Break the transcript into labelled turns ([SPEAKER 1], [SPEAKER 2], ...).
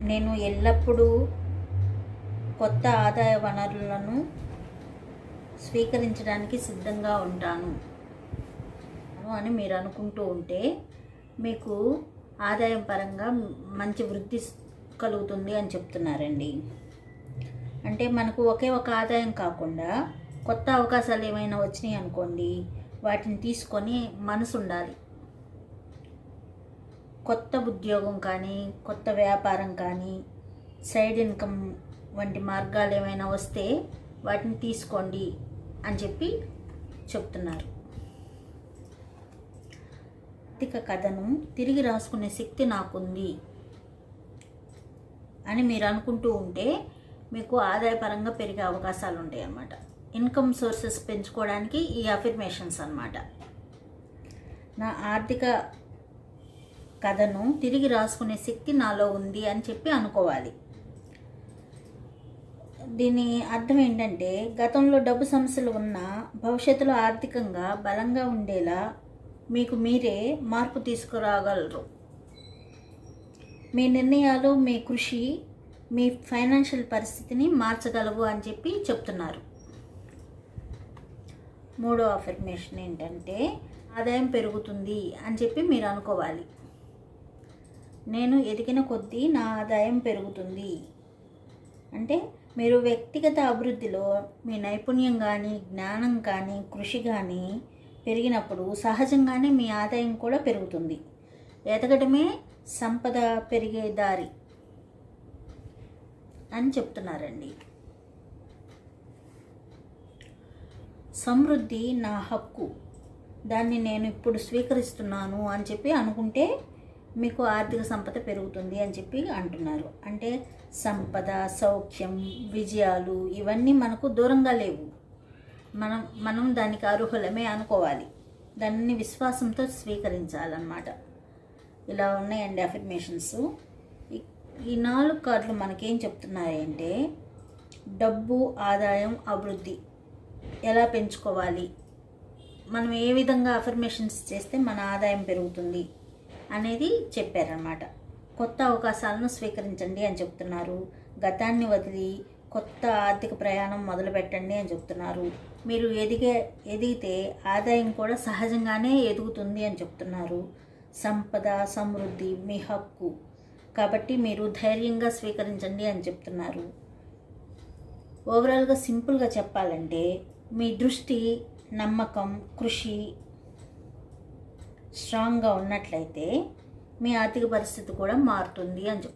[SPEAKER 1] నేను ఎల్లప్పుడూ కొత్త ఆదాయ వనరులను స్వీకరించడానికి సిద్ధంగా ఉంటాను అని మీరు అనుకుంటూ ఉంటే మీకు ఆదాయం పరంగా మంచి వృద్ధి కలుగుతుంది అని చెప్తున్నారండి. అంటే మనకు ఒకే ఒక ఆదాయం కాకుండా కొత్త అవకాశాలు ఏమైనా వచ్చినాయి అనుకోండి వాటిని తీసుకొని మనసు ఉండాలి కొత్త ఉద్యోగం కానీ కొత్త వ్యాపారం కానీ సైడ్ ఇన్కమ్ వంటి మార్గాలు ఏమైనా వస్తే వాటిని తీసుకోండి అని చెప్పి చెప్తున్నారు. ఆర్థిక కథను తిరిగి రాసుకునే శక్తి నాకుంది అని మీరు అనుకుంటూ ఉంటే మీకు ఆదాయపరంగా పెరిగే అవకాశాలు ఉంటాయి అన్నమాట ఇన్కమ్ సోర్సెస్ పెంచుకోవడానికి ఈ అఫర్మేషన్స్ అన్నమాట. నా ఆర్థిక కథను తిరిగి రాసుకునే శక్తి నాలో ఉంది అని చెప్పి అనుకోవాలి. దీని అర్థం ఏంటంటే గతంలో డబ్బు సమస్యలు ఉన్నా భవిష్యత్తులో ఆర్థికంగా బలంగా ఉండేలా మీకు మీరే మార్పు తీసుకురాగలరు. మీ నిర్ణయాలు మీ కృషి మీ ఫైనాన్షియల్ పరిస్థితిని మార్చగలవు అని చెప్పి చెప్తున్నారు. మూడో అఫర్మేషన్ ఏంటంటే ఆదాయం పెరుగుతుంది అని చెప్పి మీరు అనుకోవాలి. నేను ఎదిగిన కొద్దీ నా ఆదాయం పెరుగుతుంది. అంటే మీరు వ్యక్తిగత అభివృద్ధిలో మీ నైపుణ్యం కానీ జ్ఞానం కానీ కృషి కానీ పెరిగినప్పుడు సహజంగానే మీ ఆదాయం కూడా పెరుగుతుంది. ఎదగడమే సంపద పెరిగే దారి అని చెప్తున్నారండి. సమృద్ధి నా హక్కు. దాన్ని నేను ఇప్పుడు స్వీకరిస్తున్నాను అని చెప్పి అనుకుంటే మీకు ఆర్థిక సంపద పెరుగుతుంది అని చెప్పి అంటున్నారు. అంటే సంపద సౌఖ్యం విజయాలు ఇవన్నీ మనకు దూరంగా లేవు. మనం మనం దానికి అర్హులమే అనుకోవాలి. దాన్ని విశ్వాసంతో స్వీకరించాలన్నమాట. ఇలా ఉన్నాయండి అఫర్మేషన్స్ ఈ నాలుగు కార్డులు మనకేం చెప్తున్నాయంటే డబ్బు ఆదాయం అభివృద్ధి ఎలా పెంచుకోవాలి? మనం ఏ విధంగా అఫర్మేషన్స్ చేస్తే మన ఆదాయం పెరుగుతుంది? అనేది చెప్పారనమాట కొత్త అవకాశాలను స్వీకరించండి అని చెప్తున్నారు. గతాన్ని వదిలి కొత్త ఆర్థిక ప్రయాణం మొదలుపెట్టండి అని చెప్తున్నారు. మీరు ఎదిగే ఎదిగితే ఆదాయం కూడా సహజంగానే ఎదుగుతుంది అని చెప్తున్నారు. సంపద సమృద్ధి మీ హక్కు. కాబట్టి మీరు ధైర్యంగా స్వీకరించండి అని చెప్తున్నారు. ఓవరాల్గా సింపుల్గా చెప్పాలంటే మీ దృష్టి నమ్మకం కృషి స్ట్రాంగ్గా ఉన్నట్లయితే మీ ఆర్థిక పరిస్థితి కూడా మారుతుంది అని చెప్తున్నారు